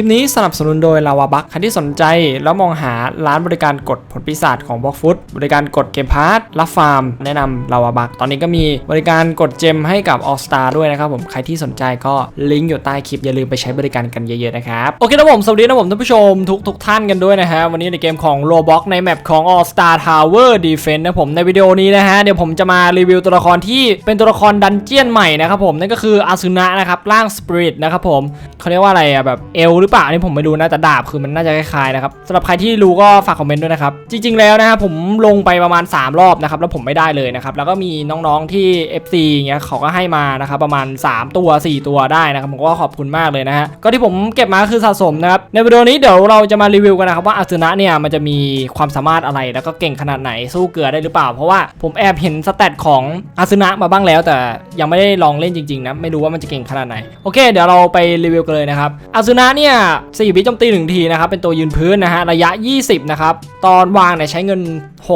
ลิปนี้สนับสนุนโดยลาวาบัคใครที่สนใจแล้วมองหาร้านบริการกดผลปีศาจของบล็อกฟุตบริการกดเกมพาร์ทรับฟาร์ม แนะนำลาวาบัคตอนนี้ก็มีบริการกดเจมให้กับ All Star ด้วยนะครับผมใครที่สนใจก็ลิงก์อยู่ใต้คลิปอย่าลืมไปใช้บริการกันเยอะๆนะครับโอเคนะผมสวัสดีนะผมท่านผู้ชมทุกทุกท่านกันด้วยนะฮะวันนี้ในเกมของ Roblox ในแมปของ All Star Tower Defense นะผมในวิดีโอนี้นะฮะเดี๋ยวผมจะมารีวิวตัวละครที่เป็นตัวละครดันเจียนใหม่นะครับผมนั่นก็คืออาซึนะนะครับร่าง Spirit นะครับผมเขาเรียกว่าอะไรอะแบบเอลหรือเปล่านนี้ผมไม่รู้นะแต่ดาบคือมันน่าจะคล้ายๆนะครับสำหรับใครที่รู้ก็ฝากคอมเมนต์ด้วยนะครับจริง ๆแล้วนะครับผมลงไปประมาณ 3 รอบนะครับแล้วผมไม่ได้เลยนะครับแล้วก็มีน้องๆที่ FC เงี้ยเขาก็ให้มานะครับประมาณ 3 ตัว 4 ตัวได้นะครับผมก็ขอบคุณมากเลยนะฮะก็ที่ผมเก็บมาคือสะสมนะครับในวิดีโอนี้เดี๋ยวเราจะมารีวิวกันนะครับว่าอาซึนะเนี่ยมันจะมีความสามารถอะไรแล้วก็เก่งขนาดไหนสู้เกลือได้หรือเปล่า เพราะว่าผมแอบเห็นสเตตของอาซึนะมาบ้างแล้ว แต่ยังไม่ได้ลองเล่นจริงๆนะไม่รู้ว่ามันจะเก่งขนาดไหนโอเค เดี๋ยวเราไปรีวิวกันเลยนะครับอาซึนะเนี่ย4วิโจมตีหนึ่งทีนะครับ เป็นตัวยืนพื้นนะฮะ ระยะ 20 นะครับ ตอนวางเนี่ยใช้เงิน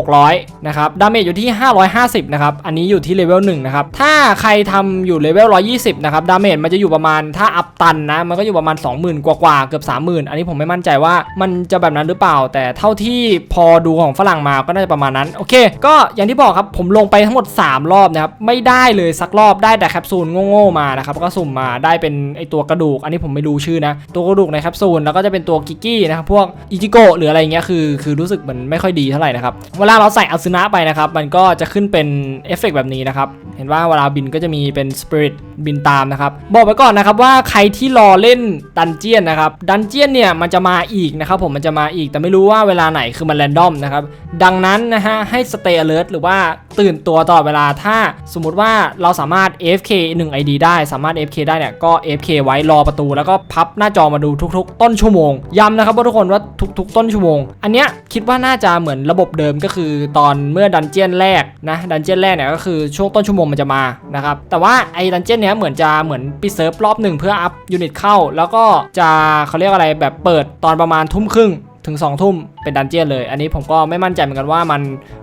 600 นะครับ ดาเมจอยู่ที่ 550 นะครับ อันนี้อยู่ที่เลเวล1นะครับ ถ้าใครทำอยู่เลเวล 120 นะครับ ดาเมจมันจะอยู่ประมาณ ถ้าอัพตันนะ มันก็อยู่ประมาณ 20,000 กว่าๆ เกือบ 30,000 อันนี้ผมไม่มั่นใจว่ามันจะแบบนั้นหรือเปล่า แต่เท่าที่พอดูของฝรั่งมา ก็น่าจะประมาณนั้น โอเค ก็อย่างที่บอกครับ ผมลงไปทั้งหมด 3 รอบนะครับ ไม่ได้เลยสักรอบ ได้แต่แคปซูลโง่ๆมานะครับ ก็สุ่มมา ได้เป็นไอตัวกระดูก อันนี้ผมไม่รู้ชื่อนะ ตัวกระดูกในแคปซูลแล้วก็จะเป็นตัวกิกกี้นะครับพวกอิจิโกะหรืออะไรเงี้ยคือคือรู้สึกมือนไม่ค่อยดีเท่าไหร่นะครับเวลาเราใส่อาซึนะไปนะครับมันก็จะขึ้นเป็นเอฟเฟกต์แบบนี้นะครับเห็นว่าเวลาบินก็จะมีเป็นสปิริตบินตามนะครับบอกไว้ก่อนนะครับว่าใครที่รอเล่นดันเจียนนะครับดันเจียนเนี่ยมันจะมาอีกนะครับผมมันจะมาอีกแต่ไม่รู้ว่าเวลาไหนคือมันแรนดอมนะครับดังนั้นนะฮะให้ stay alert หรือว่าตื่นตัวตลอดเวลาถ้าสมมุติว่าเราสามารถ AFK 1 ID ได้สามารถ AFK ได้เนี่ยก็ AFK ไว้รอประตู แล้วก็พับหน้าจอมาดูทุก ๆ ต้นชั่วโมง ย้ำนะครับว่าทุกคนว่าทุก ๆ ต้นชั่วโมง อันเนี้ยคิดว่าน่าจะเหมือนระบบเดิมก็คือตอนเมื่อดันเจียนแรกนะดันเจียนแรกเนี่ยก็คือช่วงต้นชั่วโมงมันจะมานะครับแต่ว่าไอ้ดันเจียนเนี้ยเหมือนจะเหมือนปิดเซิร์ฟรอบหนึ่งเพื่ออัพยูนิตเข้า แล้วก็จะเขาเรียกอะไรแบบเปิดตอนประมาณทุ่มครึ่ง ถึง2ทุ่มเป็นดันเจียนเลย อันนี้ผมก็ไม่มั่นใจเหมือนกันว่ามัน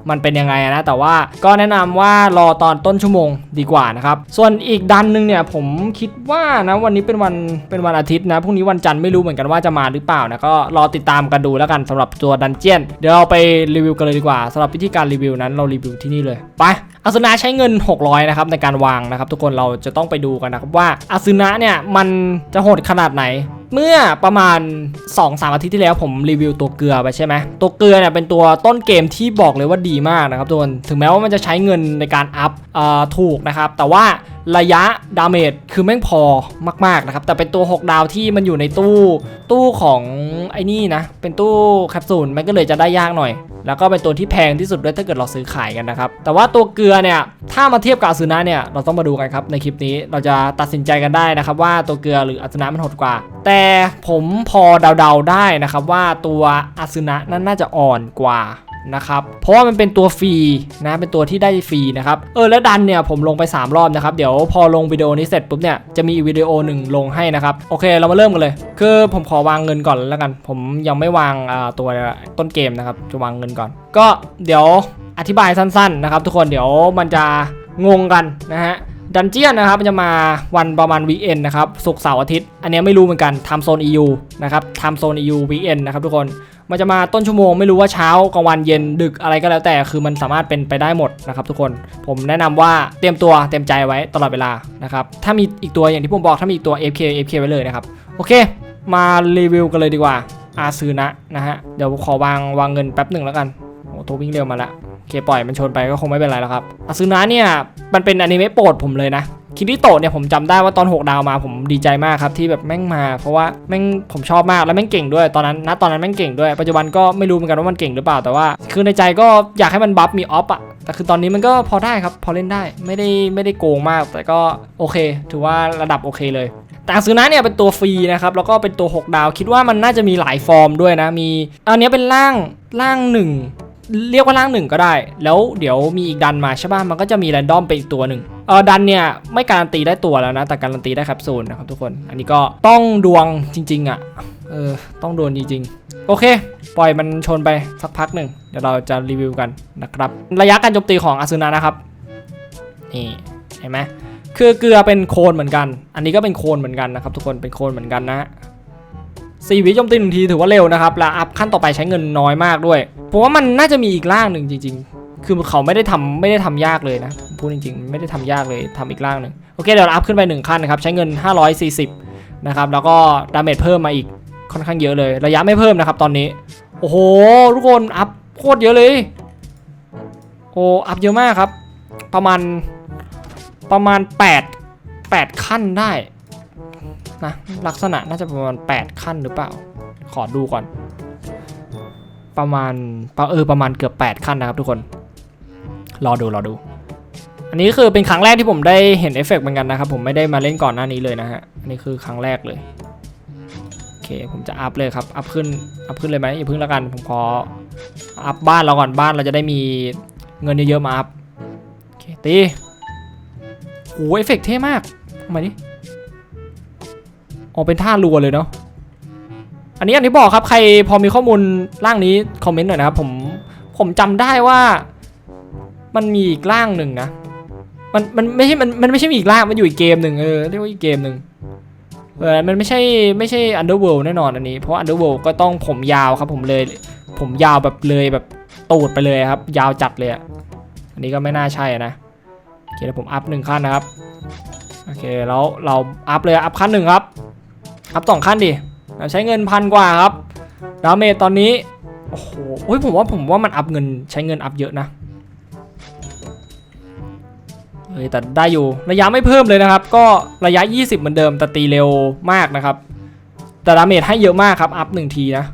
มันเป็นยังไงนะแต่ว่าก็แนะนำว่ารอตอนต้นชั่วโมงดีกว่านะครับส่วนอีกดันหนึ่งเนี่ยผมคิดว่านะวันนี้เป็นวันเป็นวันอาทิตย์นะพรุ่งนี้วันจันทร์ไม่รู้เหมือนกันว่าจะมาหรือเปล่านะก็รอติดตามกันดูแล้วกันสำหรับตัวดันเจียนเดี๋ยวเราไปรีวิวกันเลยดีกว่าสำหรับวิธีการรีวิวนั้นเรารีวิวที่นี่เลยไปอาซึนะใช้เงิน 600นะครับในการวางนะครับทุกคนเราจะต้องไปดูกันนะครับว่าอาซึนะเนี่ยมันจะโหดขนาดไหน เมื่อประมาณ 2-3 อาทิตย์ที่แล้วผมรีวิวตัวเกลือไปใช่ไหมตัวเกลือเนี่ยเป็นตัวต้นเกมที่บอกเลยว่าดีมากนะครับทุกคนถึงแม้ว่ามันจะใช้เงินในการอัพอถูกนะครับแต่ว่า ระยะดาเมจคือแม่งพอมากๆนะครับ แต่เป็นตัว 6 ดาวที่มันอยู่ในตู้ ตู้ของไอ้นี่นะ เป็นตู้แคปซูลมันก็เลยจะได้ยากหน่อย แล้วก็เป็นตัวที่แพงที่สุดด้วยถ้าเกิดเราซื้อขายกันนะครับ แต่ว่าตัวเกลือเนี่ย ถ้ามาเทียบกับอาซึนะเนี่ย เราต้องมาดูกันครับ ในคลิปนี้เราจะตัดสินใจกันได้นะครับ ว่าตัวเกลือหรืออาซึนะมันโหดกว่า แต่ผมพอเดาๆได้นะครับว่าตัวอาซึนะนั้นน่าจะอ่อนกว่า นะครับเพราะว่ามันเป็นตัวฟรีนะเป็นตัวที่ได้ฟรีนะครับเออแล้วดันเนี่ยผมลงไป 3 รอบนะครับเดี๋ยวพอลงวิดีโอนี้เสร็จปุ๊บเนี่ยจะมีวิดีโอหนึ่งลงให้นะครับโอเคเรามาเริ่มกันเลย คือผมขอวางเงินก่อนแล้วกัน ผมยังไม่วางตัวต้นเกมนะครับจะวางเงินก่อน ก็เดี๋ยวอธิบายสั้นๆนะครับทุกคนเดี๋ยวมันจะงงกันนะฮะดันเจียนนะครับมันจะมาวันประมาณวีเอ็นนะครับศุกร์เสาร์อาทิตย์ อันนี้ไม่รู้เหมือนกันทำโซน EU นะครับทำโซน EU วีเอ็นนะครับทุกคน มันจะมาต้นชั่วโมงไม่รู้ว่าเช้ากลางวันเย็นดึกอะไรก็แล้วแต่คือมันสามารถเป็นไปได้หมดนะครับทุกคนผมแนะนำว่าเตรียมตัวเตรียมใจไว้ตลอดเวลานะครับถ้ามีอีกตัวอย่างที่ผมบอกถ้ามีอีกตัว FK FK ไว้เลยนะครับโอเค มารีวิวกันเลยดีกว่าอาซืนะนะฮะเดี๋ยวขอวางวางเงินแป๊บหนึ่งแล้วกันโอ้ตัววิ่งเร็วมาละโอเคปล่อยมันชนไปก็คงไม่เป็นไรแล้วครับอาซึนะเนี่ยมันเป็นอนิเมะโปรดผมเลยนะ คิริโตะเนี่ยผมจำได้ว่าตอน 6 ดาวมาผมดีใจมากครับที่แบบแม่งมา เพราะว่าแม่งผมชอบมากแล้วแม่งเก่งด้วยตอนนั้นณตอนนั้นแม่งเก่งด้วยปัจจุบันก็ไม่รู้เหมือนกันว่ามันเก่งหรือเปล่าแต่ว่า คือในใจก็อยากให้มันบัฟมีออฟอะแต่คือตอนนี้มันก็พอได้ครับ พอเล่นได้ไม่ได้ไม่ได้โกงมาก แต่ก็โอเค ถือว่าระดับโอเคเลยแต่อาซึนะเนี่ยเป็นตัวฟรีนะครับแล้วก็เป็นตัว 6 ดาว คิดว่ามันน่าจะมีหลายฟอร์มด้วยนะมีอันนี้เป็นร่างร่างหนึ่ง เรียกว่าร่างหนึ่งก็ได้ แล้วเดี๋ยวมีอีกดันมาใช่ป่ะมันก็จะมีแรนดอมไปอีกตัวหนึ่งเออดันเนี่ยไม่การันตีได้ตัวแล้วนะ แต่การันตีได้แคปซูลนะครับทุกคน อันนี้ก็ต้องดวงจริง ๆ อะ เออ ต้องดวงจริง ๆ โอเค ปล่อยมันชนไปสักพักหนึ่งเดี๋ยวเราจะรีวิวกันนะครับ ระยะการโจมตีของอาซึนะนะครับ นี่ เห็นไหมคือเกลือเป็นโคนเหมือนกัน อันนี้ก็เป็นโคนเหมือนกันนะครับทุกคน เป็นโคนเหมือนกันนะ 4วิโจมตีหนึ่งทีถือว่าเร็วนะครับแล้วอัพขั้นต่อไปใช้เงินน้อยมากด้วยผมว่ามันน่าจะมีอีกร่างหนึ่งจริง ๆ คือเขาไม่ได้ทำไม่ได้ทำยากเลยนะพูดจริง ๆ ไม่ได้ทำยากเลยทำอีกร่างหนึ่งโอเคเดี๋ยวเราอัพขึ้นไปหนึ่งขั้นนะครับใช้เงิน 540นะครับแล้วก็ดาเมจเพิ่มมาอีกค่อนข้างเยอะเลย ระยะไม่เพิ่มนะครับตอนนี้ โอ้โหทุกคนอัพโคตรเยอะเลยโอ้อัพเยอะมากครับ ประมาณประมาณ 8 8 ขั้นได้ นะ ลักษณะน่าจะประมาณ 8 ขั้นหรือเปล่า ขอดูก่อน ประมาณประเออประมาณเกือบ 8 ขั้นนะครับทุกคน รอดูรอดู อันนี้คือเป็นครั้งแรกที่ผมได้เห็นเอฟเฟกต์เหมือนกันนะครับ ผมไม่ได้มาเล่นก่อนหน้านี้เลยนะฮะอันนี้คือครั้งแรกเลยโอเคผมจะอัพเลยครับอัพขึ้นอัพขึ้นเลยไหมอย่าเพิ่งแล้วกันผมขออัพบ้านเราก่อนบ้านเราจะได้มีเงินเยอะๆมาอัพโอเคตีโหเอฟเฟกต์เท่มากทำไมดิ ออกเป็นท่ารัวเลยเนาะอันนี้อันที่บอกครับใครพอมีข้อมูลร่างนี้คอมเมนต์หน่อยนะครับผมผมจำได้ว่า มันมีอีกร่างหนึ่งนะมันมันไม่ใช่มันมันไม่ใช่มีอีกร่างมันอยู่อีกเกมหนึ่งเออเรียกว่าอีกเกมหนึ่งเออมันไม่ใช่ไม่ใช่ Underworld แน่นอนอันนี้ เพราะ Underworld ก็ต้องผมยาวครับ ผมเลย ผมยาวแบบเลยแบบตูดไปเลยครับ ยาวจัดเลยอะอันนี้ก็ไม่น่าใช่นะโอเคเดี๋ยวผมอัพหนึ่งขั้นนะครับโอเคแล้วเราอัพเลยอัพขั้นหนึ่งครับ อัพสองขั้นดิเราใช้เงินพันกว่าครับ ดาเมจตอนนี้ โอ้โหผมว่าผมว่ามันอัพเงินใช้เงินอัพเยอะนะเฮ้ยแต่ได้อยู่ระยะไม่เพิ่มเลยนะครับ ก็ระยะ 20 เหมือนเดิมแต่ตีเร็วมากนะครับ แต่ดาเมจให้เยอะมากครับ อัพหนึ่งทีนะ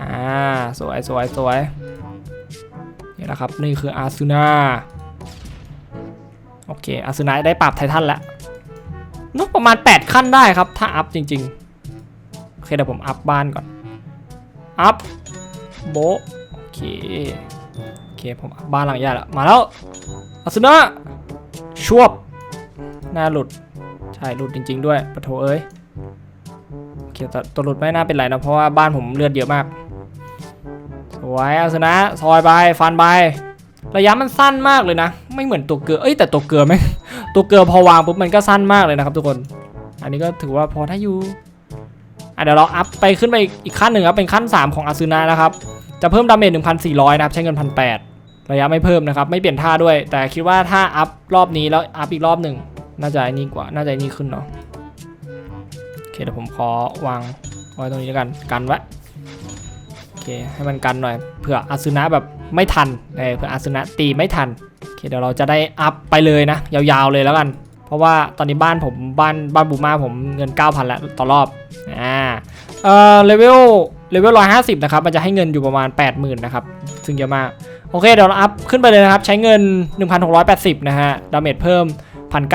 อ่าสวยสวยสวยนี่แหละครับ นี่คืออาซูนาโอเคอาซูนาได้ปรับไททันแล้ว นกประมาณ 8 ขั้นได้ครับ ถ้าอัพจริงๆ โอเคเดี๋ยวผมอัพบ้านก่อน อัพโบโอเค โอเค ผมอัพบ้านหลังใหญ่ล้วมาแล้วอาซูนาชวบหน้าหลุด ใช่หลุดจริง ๆ ด้วยปะโถเอ้ยโอเคแต่ตัวหลุดไม่น่าเป็นไรนะ เพราะว่าบ้านผมเลือดเยอะมากสวยอาชนะซอยไป ฟันไป ระยะมันสั้นมากเลยนะ ไม่เหมือนตัวเกลือ เอ้ยแต่ตัวเกลือไหม ตัวเกลือพอวางปุ๊บมันก็สั้นมากเลยนะครับทุกคน อันนี้ก็ถือว่าพอได้อยู่อะเดี๋ยวเราอัพไปขึ้นไปอีกขั้นหนึ่งครับเป็นขั้น 3 ของอาซูนะนะครับ จะเพิ่มดาเมจ1,400 นะครับ ใช้เงิน1,800ระยะไม่เพิ่มนะครับ ไม่เปลี่ยนท่าด้วย แต่คิดว่าถ้าอัพรอบนี้แล้วอัพอีกรอบหนึ่งน่าจะนี่กว่า น่าจะนี่ขึ้นเนาะ โอเคเดี๋ยวผมขอวางไว้ตรงนี้แล้วกัน กันไว้ เคให้มันกันหน่อยเผื่ออาซึนะแบบไม่ทันเออเผื่ออาซึนะตีไม่ทันโอเคเดี๋ยวเราจะได้อัพไปเลยนะ ยาวๆเลยแล้วกัน เพราะว่าตอนนี้บ้านผมบ้านบ้านบูมาผมเงิน 9,000แล้วต่อรอบอ่าเอ่อเลเวลเลเวล150นะครับมันจะให้เงินอยู่ประมาณ 80,000นะครับซึ่งเยอะมากโอเคเดี๋ยวเราอัพขึ้นไปเลยนะครับ ใช้เงิน 1,680 นะฮะดาเมจเพิ่ม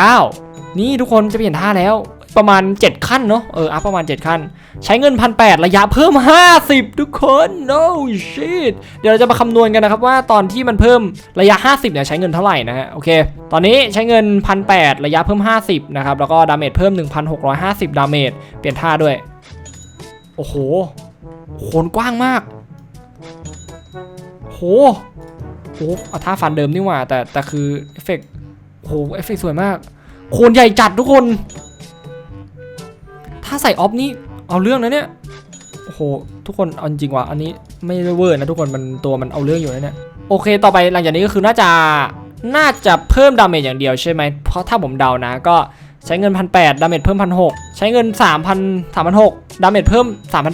1,900 นี่ทุกคนจะเปลี่ยนท่าแล้ว ประมาณ 7 ขั้นเนาะเอออัพประมาณ 7 ขั้น ใช้เงินพันแระยะเพิ่ม 50 ทุกคน no shit เดี๋ยวเราจะมาคำนวณกันนะครับว่าตอนที่มันเพิ่มระยะ 50เนี่ยใช้เงินเท่าไหร่นะฮะโอเค ตอนนี้ใช้เงินพันแระยะเพิ่ม 50นะครับแล้วก็ดาเมจเพิ่ม 1,650 ดาเมจเปลี่ยนท่าด้วย โอ้โหโคนกว้างมากโหโอ้เอาท่าฟันเดิมนี่หว่า แต่แต่คือเอฟเฟกต์โหเอฟเฟกต์สวยมาก โคนใหญ่จัดทุกคน ถ้าใส่ออฟนี่เอาเรื่องนะเนี่ย โอ้โห ทุกคนเอาจริงว่ะอันนี้ไม่เวอร์นะทุกคนมันตัวมันเอาเรื่องอยู่นะเนี่ย โอเค ต่อไปหลังจากนี้ก็คือน่าจะน่าจะเพิ่มดาเมจอย่างเดียวใช่ไหม เพราะถ้าผมเดานะ ก็ใช้เงินพันแดาเมจเพิ่มพันหใช้เงิน3 0 0 0 3 6 0 0ดาเมจเพิ่ม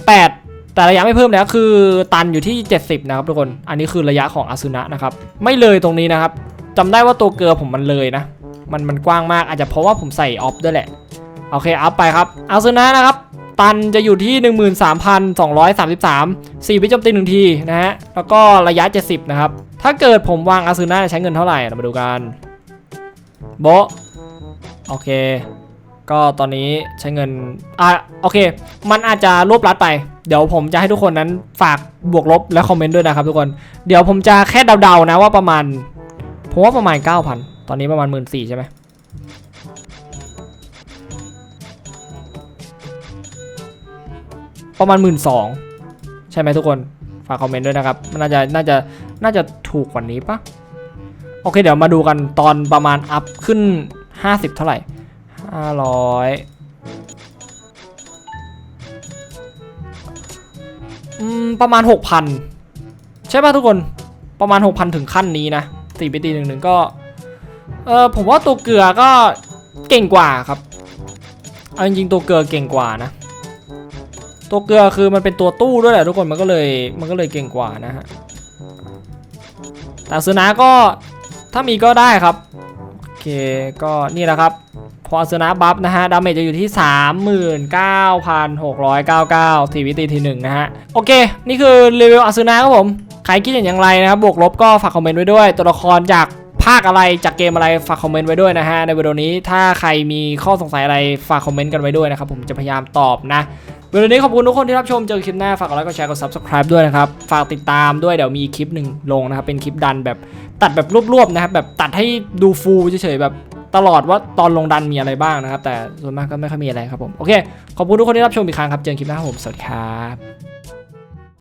3,800 แต่ระยะไม่เพิ่มแล้วคือตันอยู่ที่ 70 นะครับทุกคน อันนี้คือระยะของอาซุนะนะครับ ไม่เลยตรงนี้นะครับจำได้ว่าตัวเกลือผมมันเลยนะ มันมันกว้างมากอาจจะเพราะว่าผมใส่ออฟด้วยแหละ โอเค อัพไปครับ อาซุนะนะครับ ตันจะอยู่ที่ 13,233 4วิจมตีหนึ่งทีนะฮะ แล้วก็ระยะ 70 นะครับ ถ้าเกิดผมวางอาซุนะใช้เงินเท่าไหร่ เรามาดูกันโบโอเค ก็ตอนนี้ใช้เงิน อะ โอเค มันอาจจะรวบรัดไป เดี๋ยวผมจะให้ทุกคนนั้นฝากบวกลบและคอมเมนต์ด้วยนะครับทุกคน เดี๋ยวผมจะแค่เดาๆนะว่าประมาณ ผมว่าประมาณ 9,000 ตอนนี้ประมาณ 1 4ื่นใช่ไหม ประมาณ1 2ื่นสองใช่ไหมทุกคนฝากคอมเมนต์ด้วยนะครับมันน่าจะน่าจะน่าจะถูกกว่านี้ปะโอเคเดี๋ยวมาดูกันตอนประมาณอัพขึ้น 50 เท่าไหร่ 500อืมประมาณ 6,000 ใช่ป่ะทุกคนประมาณ 6,000 ถึงขั้นนี้นะตีไปตีหนึ่งหนึ่งก็เออผมว่าตัวเกลือก็เก่งกว่าครับเอาจริงๆตัวเกลือเก่งกว่านะ ตัวเกลือคือมันเป็นตัวตู้ด้วยแหละทุกคนมันก็เลยมันก็เลยเก่งกว่านะฮะแต่ซื้อนะก็ถ้ามีก็ได้ครับโอเคก็นี่แหละครับ พออาสนะบัฟนะฮะดาเมจจะอยู่ที่ 39,699ทีวิตีทีหนึ่งนะฮะโอเค นี่คือรีวิวอาสนะครับผมใครคิดเห็นอย่างไรนะครับบวกลบก็ฝากคอมเมนต์ไว้ด้วย ตัวละครจากภาคอะไรจากเกมอะไรฝากคอมเมนต์ไว้ด้วยนะฮะในวิดีโอนี้ถ้าใครมีข้อสงสัยอะไรฝากคอมเมนต์กันไว้ด้วยนะครับผมจะพยายามตอบนะ วันนี้ขอบคุณทุกคนที่รับชมเจอคลิปหน้า ฝากกดไลค์กดแชร์กด subscribe ด้วยนะครับ ฝากติดตามด้วยเดี๋ยวมีคลิปหนึ่งลงนะครับ เป็นคลิปดันแบบตัดแบบรวบๆนะครับ แบบตัดให้ดูฟูลเฉยๆแบบตลอดว่าตอนลงดันมีอะไรบ้างนะครับ แต่ส่วนมากก็ไม่ค่อยมีอะไรครับผม โอเค ขอบคุณทุกคนที่รับชมอีกครั้งครับ เจอคลิปหน้าผม สวัสดีครับ